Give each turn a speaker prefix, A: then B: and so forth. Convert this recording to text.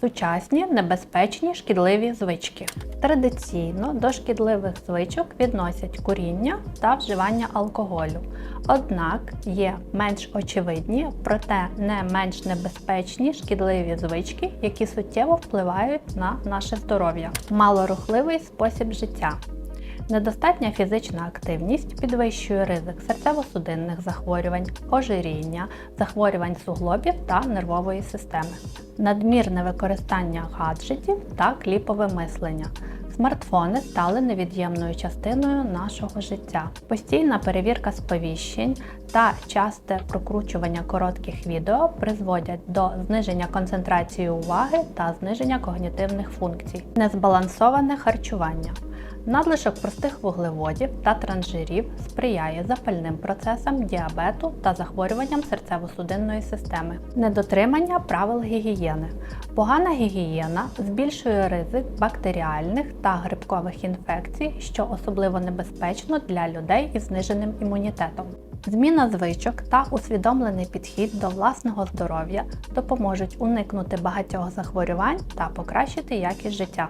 A: Сучасні, небезпечні, шкідливі звички. Традиційно до шкідливих звичок відносять куріння та вживання алкоголю. Однак є менш очевидні, проте не менш небезпечні шкідливі звички, які суттєво впливають на наше здоров'я. Малорухливий спосіб життя. Недостатня фізична активність підвищує ризик серцево-судинних захворювань, ожиріння, захворювань суглобів та нервової системи, надмірне використання гаджетів та кліпове мислення. Смартфони стали невід'ємною частиною нашого життя. Постійна перевірка сповіщень та часте прокручування коротких відео призводять до зниження концентрації уваги та зниження когнітивних функцій, незбалансоване харчування. Надлишок простих вуглеводів та транжирів сприяє запальним процесам діабету та захворюванням серцево-судинної системи. Недотримання правил гігієни. Погана гігієна збільшує ризик бактеріальних та грибкових інфекцій, що особливо небезпечно для людей із зниженим імунітетом. Зміна звичок та усвідомлений підхід до власного здоров'я допоможуть уникнути багатьох захворювань та покращити якість життя.